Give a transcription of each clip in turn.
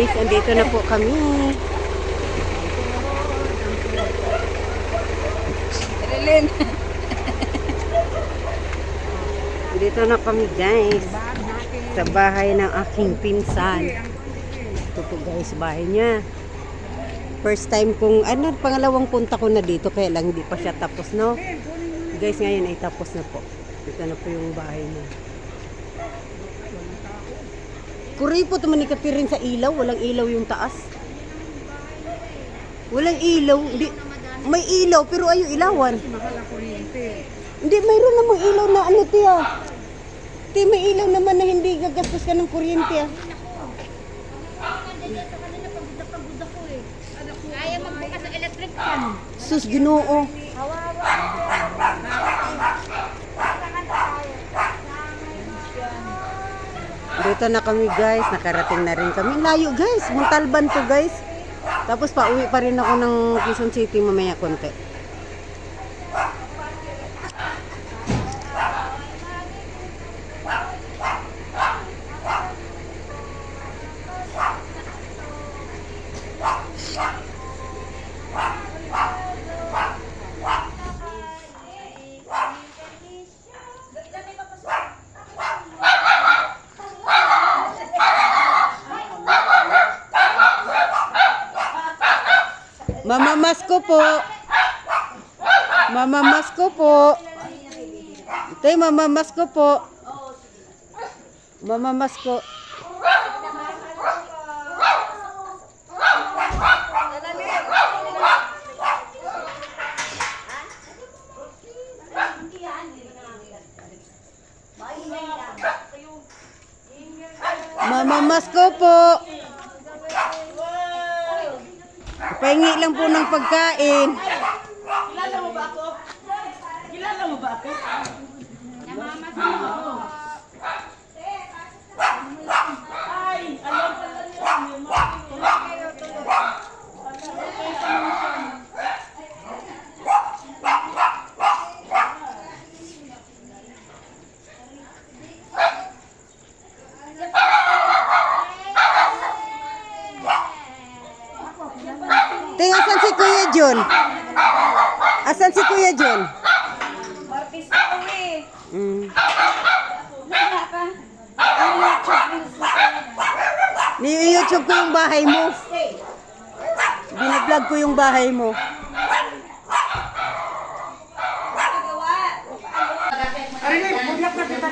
guys, andito na po kami. Rilin. Dito na kami guys. Sa bahay ng aking pinsan. Ito po guys, bahay niya. First time kong, ano, pangalawang punta ko na dito. Kaya lang hindi pa siya tapos, no? Guys, ngayon ay tapos na po. Ito na po yung bahay niya. Kuray po tumanikati rin sa ilaw. Walang ilaw yung taas. Walang ilaw. Di, may ilaw pero ayaw ilawan. Mahal ang kuryente. Hindi, mayroon namang ilaw na ano, tiya. Ti, may ilaw naman na hindi gagastos ka ng kuryente, ah. Kaya magbukas ng electric fan. Sus, ginoo. Dito na kami, guys. Nakarating na rin kami. Layo, guys. Muntalban to, guys. Tapos pauwi pa rin ako ng Quezon City mamaya konti. Mama Masko po. Mama Masko po. Tay, Mama Masko po. Mama Masko. Mama Masko po. Pahingi lang po ng pagkain. Kilala mo ba ako? Kilala mo ba ako? Ay, alam pala niya. Yung mga Ting, asan si Kuya John? Asan si Kuya John? Martis ako eh. Mm. Wala ka. Ni-YouTube ko yung bahay mo. Binablog ko yung bahay mo.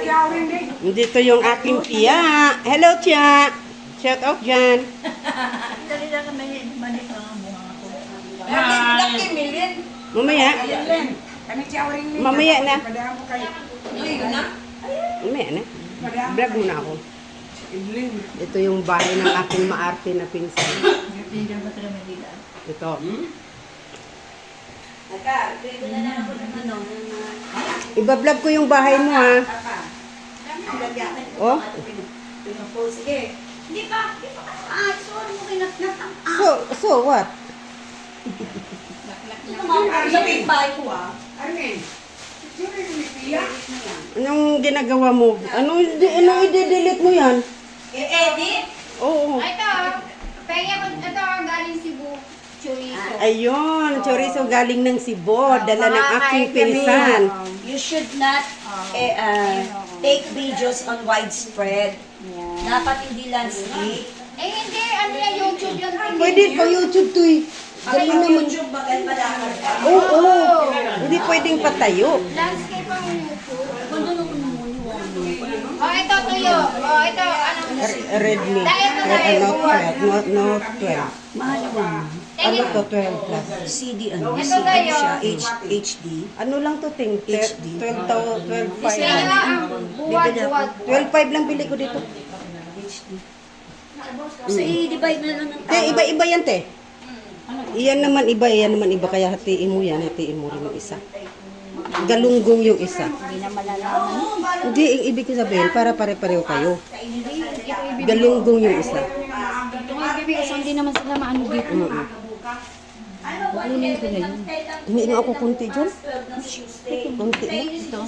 Na. Dito yung aking tiya. Hello, tiya. Shout out dyan. Dali lang kami manik ang mga ako. Milin. Mamaya. Mamaya na. Mamaya na. Vlog muna ako. Ito yung bahay ng aking maarte na pinsan. Ito. Iba-vlog ko yung bahay mo, ha? Oh, Sige. Hindi pa. Hindi pa. Ah, sorry mo kinatnat ang so, so what? Ko ah. Armin. Sino yung? Anong ginagawa mo? Ano, i- ano i-delete mo yan? I-edit? Oo. Ito, pengen ko, ito ang galing Cebu, chorizo. Ayun, chorizo galing ng Cebu. Dala ng aking Mga pinsan. You should not eh, uh, take videos on widespread. Dapat hindi landscape. Eh hindi, ano yan, YouTube lang. Pwede pa YouTube to eh. Dali naman. Oo, oo. Hindi pwedeng patayo. Landscape ang naman Oh, ito tuyo. Oh, ito, ano. Red, dahil. Note 12. Note, Note 12. Mahal ba? Ano to, 12 plus? CD ano? Ito CD tayo. siya. H, HD. Ano lang to, ting? HD. 12 to, 12 Kaya ang buwad-buwad. 12.5 lang bili ko dito. HD. So, i-divide na lang ng Te, iba-iba yan, te. Iyan naman iba, iyan naman iba. Kaya hatiin mo yan, hatiin mo rin yung isa. Galunggong yung isa. Hindi na malalaman. Hindi, ang ibig ko sabihin, para pare-pareho kayo. Galunggong yung isa. Ito nga bibig, so hindi naman sila maano dito. Mm-mm. Kukunin ko na yun. Humiin ako kunti dyan. Kunti lang. Ito.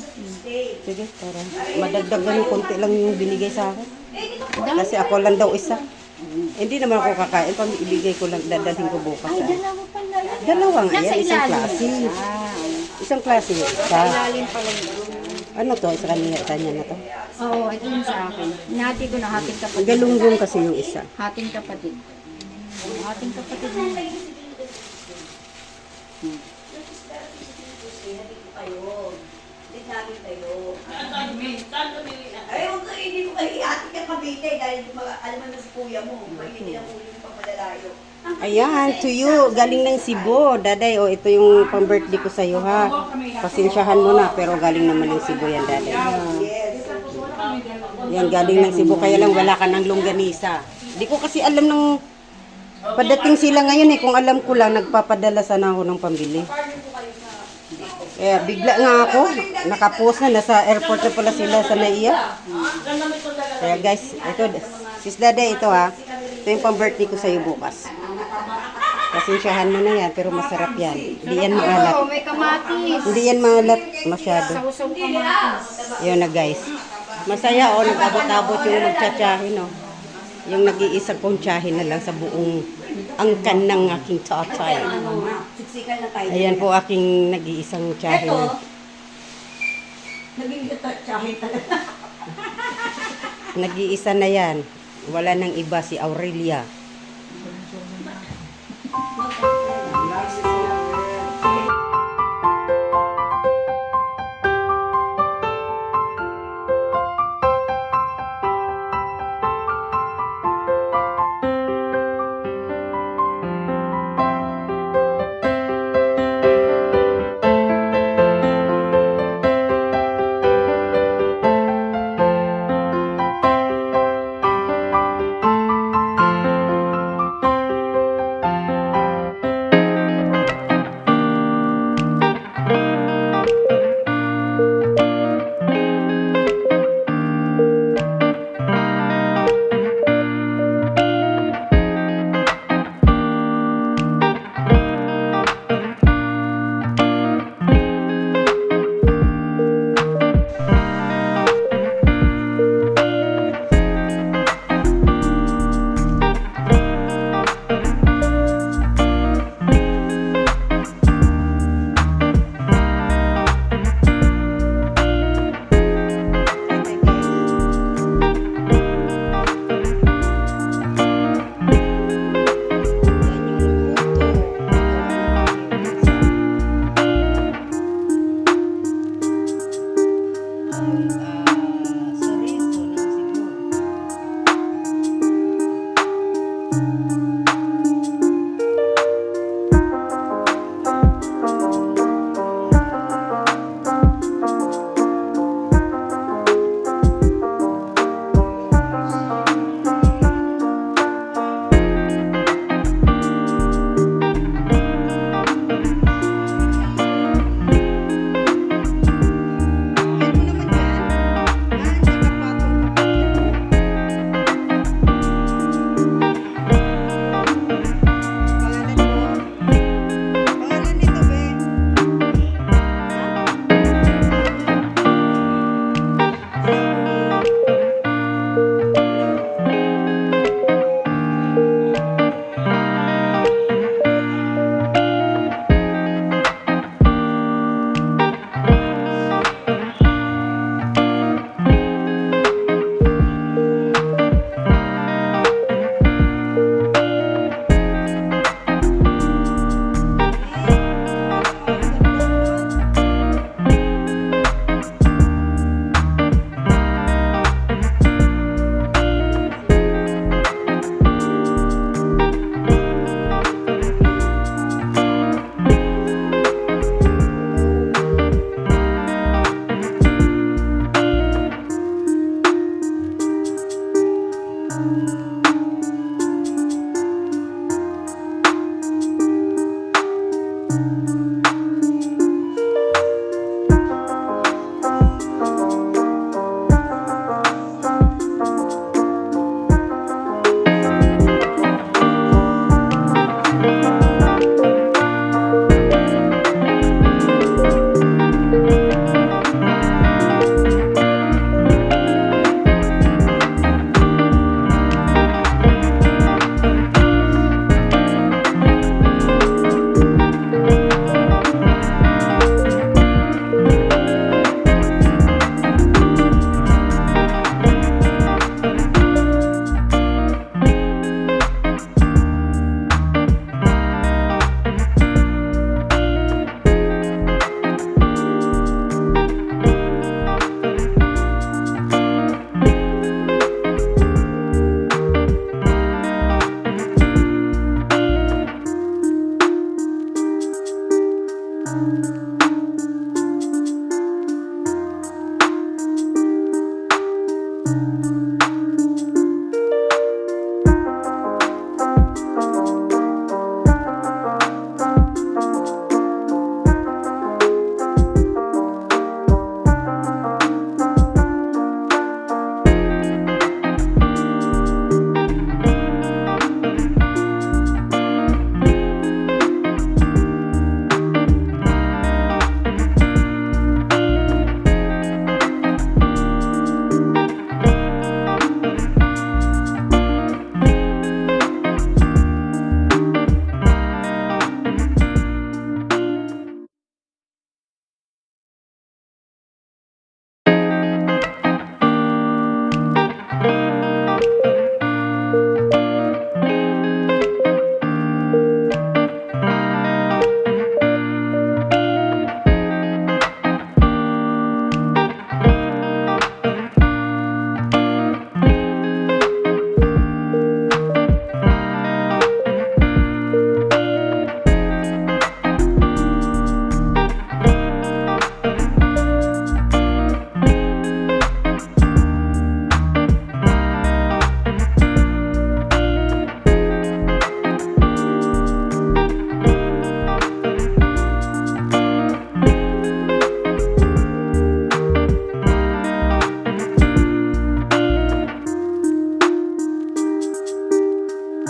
Sige, para madagdagan yung kunti lang yung binigay sa akin. Kasi ako lang daw isa. Hindi naman ako kakain. Pag ibigay ko lang, dadalhin ko bukas. Ay, ah. dalawa pala yan. Dalawa nga Nasa yan, isang klase. Ah, Isang klase. Sa, ilalim pala ano to? Sa kanya, kanya na to. Oo, ito yung sa akin. Hinati ko na hating kapatid. Galunggong kasi yung isa. Hating kapatid. Hating kapatid mo. Hindi namin kayo. Ay, huwag ka, hindi ko kayo iati ka Cavite dahil mga, alam mo na sa kuya mo. Pag hindi na huli yung pagpadalayo. Ayan, to you. Galing ng Cebu. Daday, oh, ito yung pang-birthday ko sa'yo, ha. Pasensyahan mo na, pero galing naman ng Cebu yan, Daday. Yes. Yan, galing ng Cebu. Kaya lang wala ka ng longganisa. Di ko kasi alam ng... Padating sila ngayon eh. Kung alam ko lang, nagpapadala sana ako ng pambili. Kaya bigla nga ako, nakapost na, nasa airport na pala sila sa Naiya. Kaya guys, ito, sis Dade, ito ha. Ito yung pang-birthday ko sa'yo bukas. Pasensyahan mo na yan, pero masarap yan. Hindi yan maalat. Oo, may kamatis. Hindi yan maalat masyado. Kamatis. Yun na guys. Masaya o, nag-abot-abot yung magtsatsahin o. Yung nag-iisang kong tsahin na lang sa buong angkan ng aking tatay. Siksikan na tayo. Ayan po aking nag-iisang tsahin. Ito, naging tsahin talaga. Nag-iisa na yan. Wala nang iba si Aurelia.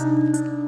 you